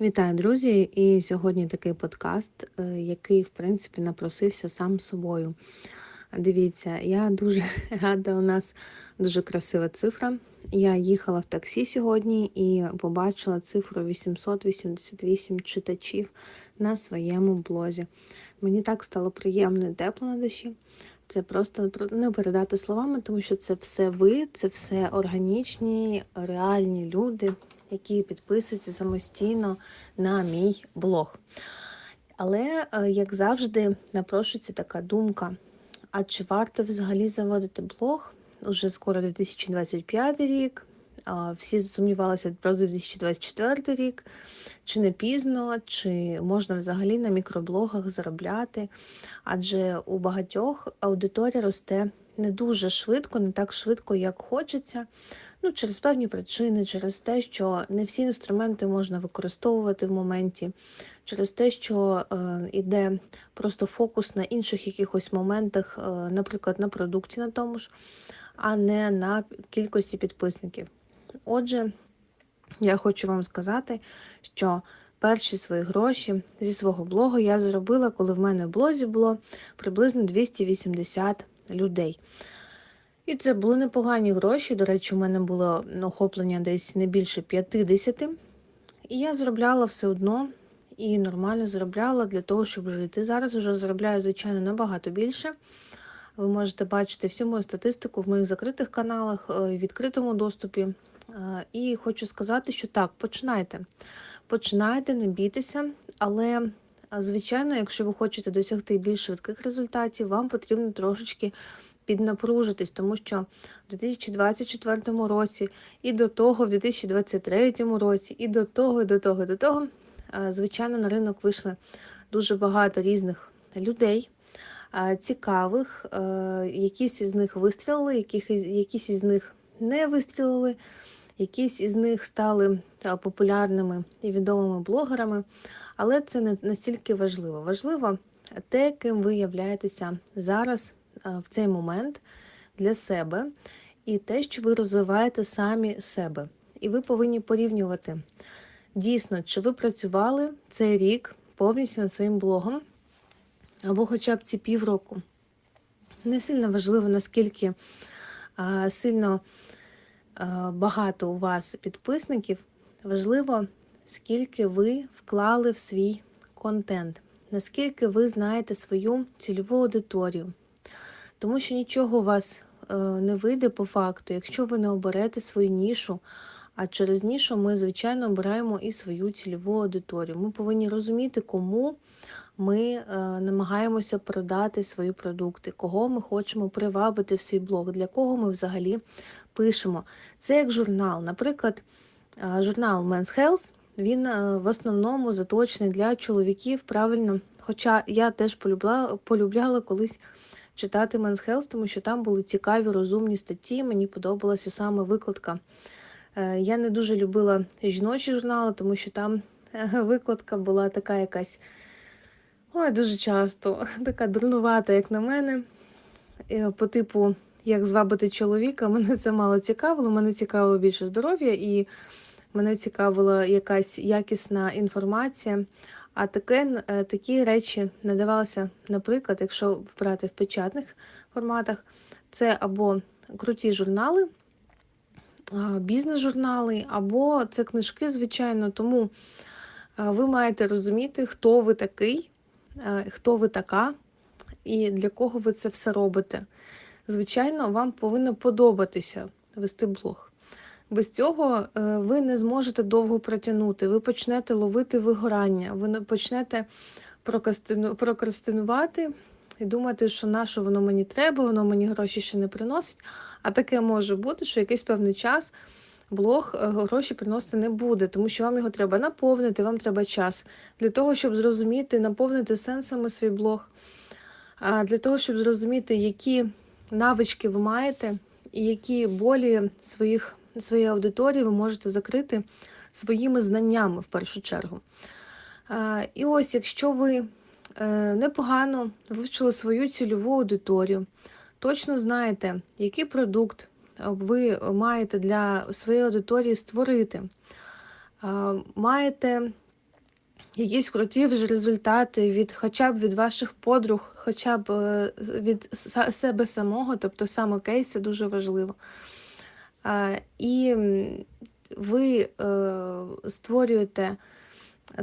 Вітаю, друзі! І сьогодні такий подкаст, е, який, в принципі, напросився сам собою. Дивіться, я дуже рада, у нас дуже красива цифра. Я їхала в таксі сьогодні і побачила цифру 888 читачів на своєму блозі. Мені так стало приємно і тепло на душі. Це просто не передати словами, тому що це все ви, це все органічні, реальні люди, які підписуються самостійно на мій блог. Але, е, як завжди, напрошується така думка: а чи варто взагалі заводити блог? Уже скоро 2025 рік. Всі сумнівалися про 2024 рік, чи не пізно, чи можна взагалі на мікроблогах заробляти, адже у багатьох аудиторія росте не дуже швидко, не так швидко, як хочеться. Ну, через певні причини, через те, що не всі інструменти можна використовувати в моменті, через те, що е, йде просто фокус на інших якихось моментах, е, наприклад, на продукті на тому ж, а не на кількості підписників. Отже, я хочу вам сказати, що перші свої гроші зі свого блогу я зробила, коли в мене в блозі було приблизно 280 людей. І це були непогані гроші. До речі, у мене було охоплення десь не більше 50. І я заробляла все одно і нормально заробляла для того, щоб жити. Зараз вже заробляю, звичайно, набагато більше. Ви можете бачити всю мою статистику в моїх закритих каналах, е, відкритому доступі. Е, і хочу сказати, що так, починайте. Починайте, не бійтеся, але, звичайно, якщо ви хочете досягти більш швидких результатів, вам потрібно трошечки піднапружитись, тому що в 2024 році, і до того, в 2023 році, і до того, і до того, і до того, звичайно, на ринок вийшли дуже багато різних людей. Цікавих, якісь із них вистрілили, якісь із них не вистрілили, якісь із них стали популярними і відомими блогерами, але це не настільки важливо. Важливо те, ким ви являєтеся зараз в цей момент для себе і те, що ви розвиваєте самі себе. І ви повинні порівнювати дійсно, чи ви працювали цей рік повністю над своїм блогом, або хоча б ці півроку. Не сильно важливо, наскільки а, сильно а, багато у вас підписників. Важливо, скільки ви вклали в свій контент, наскільки ви знаєте свою цільову аудиторію. Тому що нічого у вас е, не вийде по факту, якщо ви не оберете свою нішу. А через нішу ми, звичайно, обираємо і свою цільову аудиторію. Ми повинні розуміти, кому ми е, намагаємося продати свої продукти, кого ми хочемо привабити в свій блог, для кого ми взагалі пишемо. Це як журнал. Наприклад, е, журнал Men's Health, він в основному заточений для чоловіків правильно. Хоча я теж полюбляла, полюбляла колись читати Men's Health, тому що там були цікаві, розумні статті. Мені подобалася саме викладка. Е, я не дуже любила жіночі журнали, тому що там е, викладка була така якась ой, дуже часто, така дурнувата, як на мене. Е, по типу, як звабити чоловіка, мене це мало цікавило. Мене цікавило більше здоров'я, і мене цікавила якась якісна інформація. А таке, е, такі речі надавалися, наприклад, якщо брати в печатних форматах, це або круті журнали, бізнес-журнали, або це книжки, звичайно. Тому ви маєте розуміти, хто ви такий, хто ви така і для кого ви це все робите. Звичайно, вам повинно подобатися вести блог. Без цього е, ви не зможете довго протягнути. Ви почнете ловити вигорання, ви почнете прокрастинувати і думати, що на що воно мені треба, воно мені гроші ще не приносить. А таке може бути, що якийсь певний час блог е, гроші приносити не буде, тому що вам його треба наповнити, вам треба час для того, щоб зрозуміти, наповнити сенсами свій блог, для того, щоб зрозуміти, які навички ви маєте і які болі своїх своєї аудиторії ви можете закрити своїми знаннями в першу чергу. І ось, якщо ви е, непогано вивчили свою цільову аудиторію, точно знаєте, який продукт ви маєте для своєї аудиторії створити, маєте якісь круті вже результати від хоча б від ваших подруг, хоча б е, від себе самого, тобто саме кейс дуже важливо. І ви е, створюєте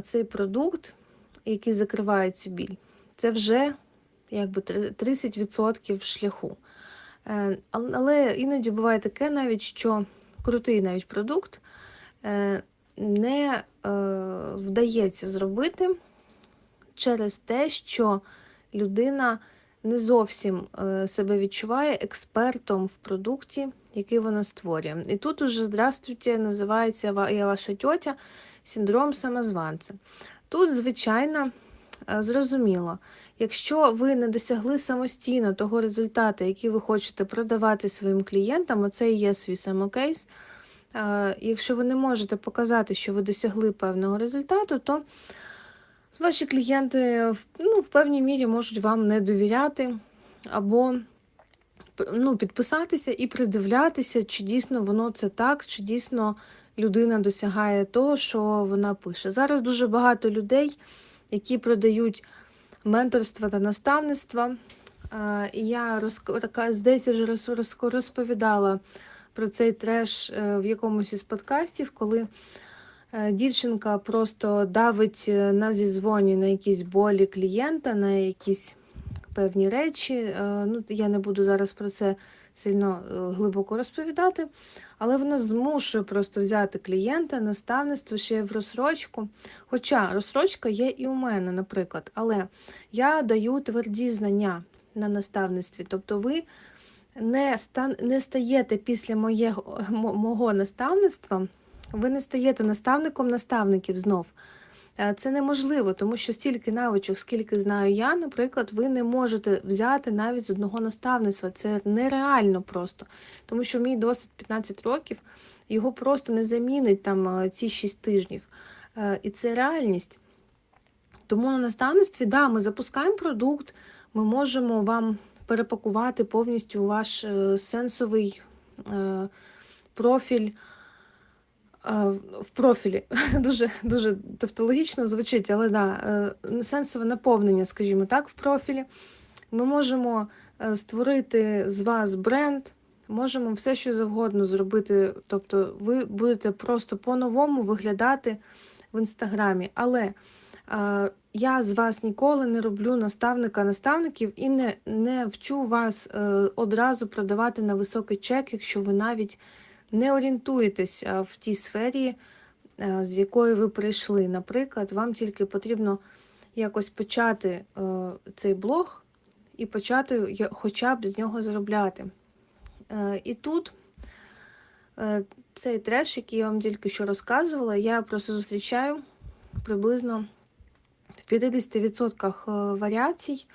цей продукт, який закриває цю біль. Це вже якби 30% шляху. Е, Але іноді буває таке навіть, що крутий навіть продукт е, не вдається зробити через те, що людина не зовсім е, себе відчуває експертом в продукті, який вона створює. І тут уже здравствуйте, називається я ваша тьотя, синдром самозванця. Тут, звичайно, е, зрозуміло, якщо ви не досягли самостійно того результату, який ви хочете продавати своїм клієнтам, оце і є свій самокейс. Е, Якщо ви не можете показати, що ви досягли певного результату, то ваші клієнти ну, в певній мірі можуть вам не довіряти або ну, підписатися і придивлятися, чи дійсно воно це так, чи дійсно людина досягає того, що вона пише. Зараз дуже багато людей, які продають менторство та наставництво. Е, я здається, вже роз- роз- розповідала про цей треш е, в якомусь із подкастів, коли дівчинка просто давить е, на зізвоні на якісь болі клієнта, на якісь певні речі. Е, Ну, я не буду зараз про це сильно е, глибоко розповідати, але вона змушує просто взяти клієнта, наставництво ще в розсрочку. Хоча розсрочка є і у мене, наприклад, але я даю тверді знання на наставництві. Тобто ви не стаєте після моєго, мого наставництва, ви не стаєте наставником наставників знов. Е, Це неможливо, тому що стільки навичок, скільки знаю я, наприклад, ви не можете взяти навіть з одного наставництва. Це нереально просто. Тому що мій досвід 15 років його просто не замінить там е, ці 6 тижнів. Е, І це реальність. Тому на наставництві, да, ми запускаємо продукт, ми можемо вам перепакувати повністю ваш сенсовий профіль. В профілі дуже дуже тавтологічно звучить, але да, е, сенсове наповнення, скажімо так, в профілі. Ми можемо е, створити з вас бренд, можемо все, що завгодно зробити. Тобто, ви будете просто по-новому виглядати в інстаграмі. Але я з вас ніколи не роблю наставника наставників і не, не вчу вас е, одразу продавати на високий чек, якщо ви навіть не орієнтуєтесь в тій сфері, е, з якої ви прийшли. Наприклад, вам тільки потрібно якось почати е, цей блог і почати хоча б з нього заробляти. Е, І тут цей треш, який я вам тільки що розказувала, я просто зустрічаю приблизно в 50% варіацій,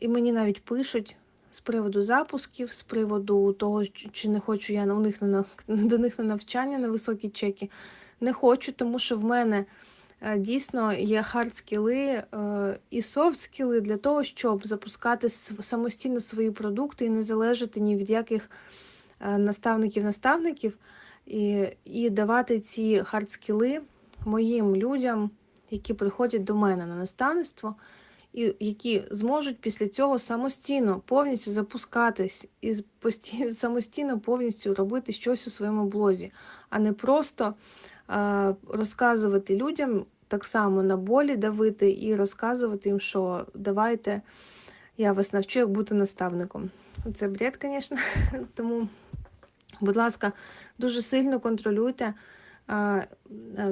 і мені навіть пишуть з приводу запусків, з приводу того, чи не хочу я у них на, до них на навчання на високі чеки. Не хочу, тому що в мене е, дійсно є хард-скіли е, і софт-скіли для того, щоб запускати самостійно свої продукти і не залежати ні від яких е, наставників-наставників, і, і давати ці хард-скіли моїм людям, які приходять до мене на наставництво, і які зможуть після цього самостійно повністю запускатись і з- пості- самостійно повністю робити щось у своєму блозі, а не просто е, розказувати людям так само на болі давити і розказувати їм, що давайте я вас навчу, як бути наставником. Це бред, звісно. Тому, будь ласка, дуже сильно контролюйте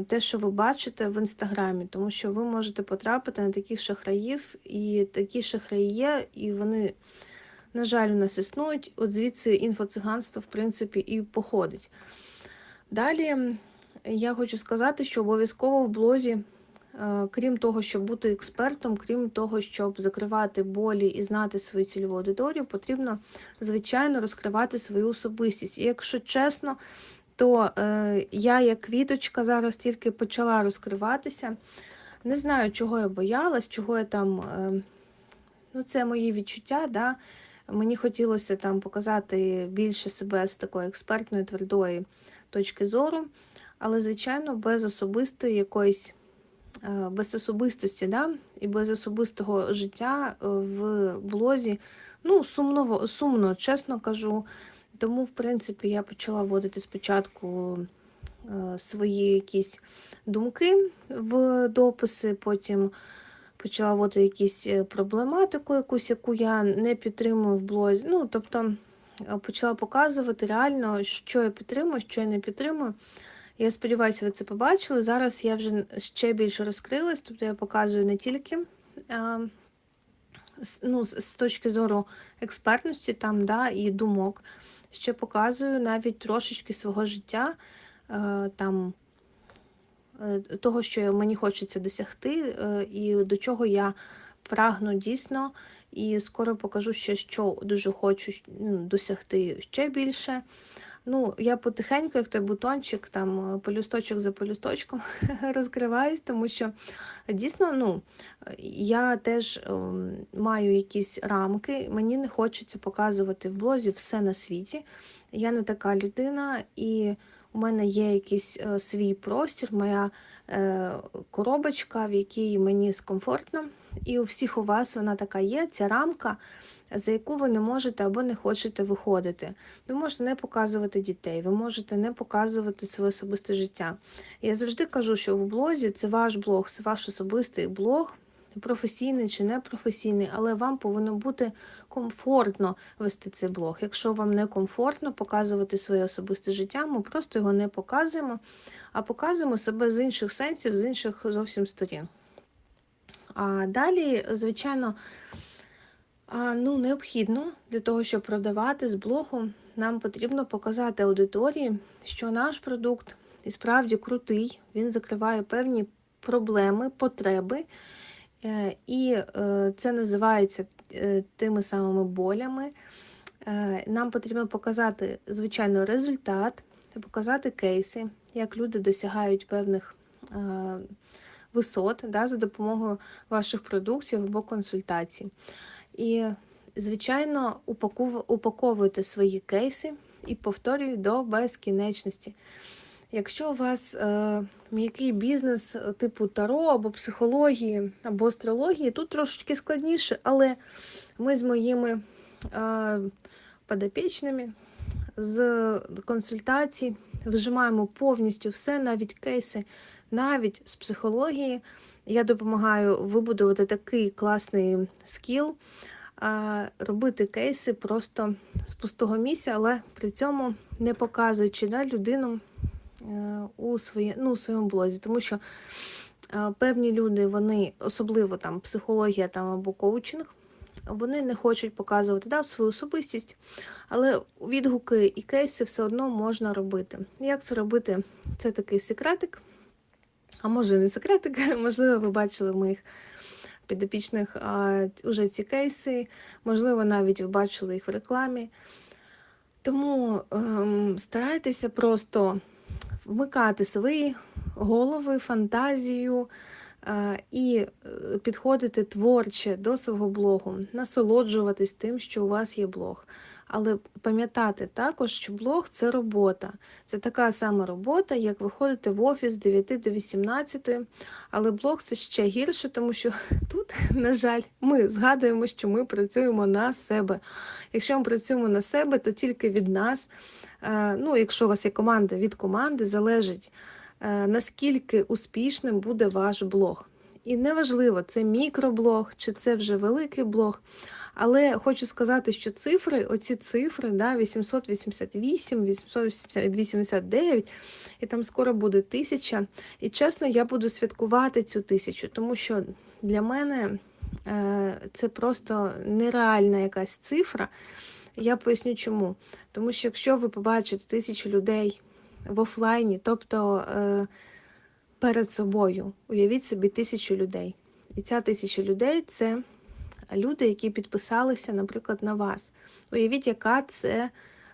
те, що ви бачите в інстаграмі, тому що ви можете потрапити на таких шахраїв, і такі шахраї є, і вони, на жаль, у нас існують. От звідси інфоциганство, в принципі, і походить. Далі я хочу сказати, що обов'язково в блозі, е, крім того, щоб бути експертом, крім того, щоб закривати болі і знати свою цільову аудиторію, потрібно, звичайно, розкривати свою особистість. І якщо чесно, то е, я, як квіточка, зараз тільки почала розкриватися. Не знаю, чого я боялась, чого я там. Е, ну, це мої відчуття. Да? Мені хотілося там показати більше себе з такої експертної, твердої точки зору, але, звичайно, без особистої якоїсь е, без особистості, да? і без особистого життя е, в блозі. Ну, сумно, сумно, чесно кажу. Тому, в принципі, я почала вводити спочатку е, свої якісь думки в дописи, потім почала вводити якісь е, проблематику, якусь, яку я не підтримую в блозі. Ну, тобто е, почала показувати реально, що я підтримую, що я не підтримую. Я сподіваюся, ви це побачили. Зараз я вже ще більше розкрилась, тобто я показую не тільки а, ну, з, з точки зору експертності там, да, і думок, ще показую навіть трошечки свого життя, там, е, того, що мені хочеться досягти, е, і до чого я прагну дійсно. І скоро покажу ще, що дуже хочу ну, досягти ще більше. Ну, я потихеньку, як той бутончик, там е, полюсточок за полюсточком розкриваюсь, тому що дійсно, ну, я теж ем, маю якісь рамки, мені не хочеться показувати в блозі все на світі. Я не така людина, і у мене є якийсь е, свій простір, моя е, коробочка, в якій мені скомфортно. І у всіх у вас вона така є, ця рамка за яку ви не можете або не хочете виходити. Ви можете не показувати дітей, ви можете не показувати своє особисте життя. Я завжди кажу, що в блозі це ваш блог, це ваш особистий блог. Професійний чи не професійний, але вам повинно бути комфортно вести цей блог. Якщо вам не комфортно показувати своє особисте життя, ми просто його не показуємо, а показуємо себе з інших сенсів, з інших зовсім сторін. А далі, звичайно, Ну, необхідно для того, щоб продавати з блогу, нам потрібно показати аудиторії, що наш продукт і справді крутий, він закриває певні проблеми, потреби, е, і е, це називається е, тими самими болями. Нам потрібно показати, звичайно, результат, показати кейси, як люди досягають певних висот да, за допомогою ваших продуктів або консультацій. І, звичайно, упаковуйте свої кейси і повторюю до безкінечності. Якщо у вас е, м'який бізнес типу таро або психології, або астрології, тут трошечки складніше, але ми з моїми е, подопічними з консультацій вжимаємо повністю все, навіть кейси, навіть з психології. Я допомагаю вибудувати такий класний скіл, робити кейси просто з пустого місця, але при цьому не показуючи да, людину е, у своє, ну, своєму блозі. Тому що е, певні люди, вони, особливо там психологія там, або коучинг, вони не хочуть показувати да, свою особистість, але відгуки і кейси все одно можна робити. Як це робити? Це такий секретик. А може не секретик, можливо, ви бачили в моїх підопічних а, уже ці кейси, можливо, навіть ви бачили їх в рекламі. Тому ем, старайтеся просто вмикати свої голови, фантазію і підходити творче до свого блогу, насолоджуватись тим, що у вас є блог. Але пам'ятати також, що блог це робота. Це така сама робота, як виходити в офіс з 9 до 18. Але блог це ще гірше, тому що тут, на жаль, ми згадуємо, що ми працюємо на себе. Якщо ми працюємо на себе, то тільки від нас. Е, ну, Якщо у вас є команда від команди, залежить, е, наскільки успішним буде ваш блог. І неважливо, це мікроблог чи це вже великий блог. Але хочу сказати, що цифри, оці цифри, да, 888, 889, і там скоро буде тисяча. І чесно, я буду святкувати цю тисячу, тому що для мене е, це просто нереальна якась цифра. Я поясню чому. Тому що якщо ви побачите тисячу людей в офлайні, тобто е, перед собою, уявіть собі тисячу людей. І ця тисяча людей це люди, які підписалися, наприклад, на вас. Уявіть, яка це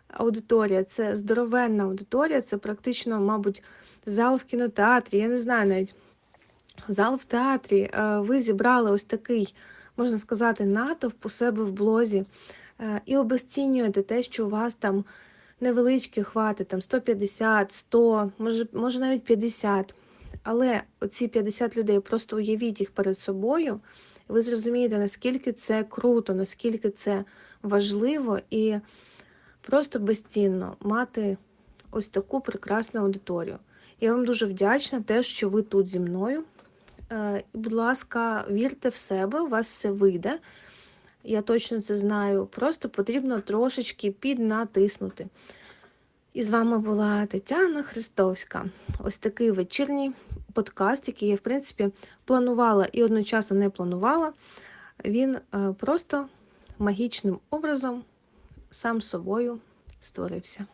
аудиторія, це здоровенна аудиторія, це практично, мабуть, зал в кінотеатрі. Я не знаю навіть зал в театрі. Е, ви зібрали ось такий, можна сказати, натовп у себе в блозі е, і обесцінюєте те, що у вас там невеличкі хвати, там 150, 100, може, може навіть 50. Але оці 50 людей, просто уявіть їх перед собою, і ви зрозумієте, наскільки це круто, наскільки це важливо і просто безцінно мати ось таку прекрасну аудиторію. Я вам дуже вдячна те, що ви тут зі мною. Е, Будь ласка, вірте в себе, у вас все вийде. Я точно це знаю. Просто потрібно трошечки піднатиснути. І з вами була Тетяна Христовська. Ось такий вечірній подкаст, який я, в принципі, планувала і одночасно не планувала. Він е, просто магічним образом сам собою створився.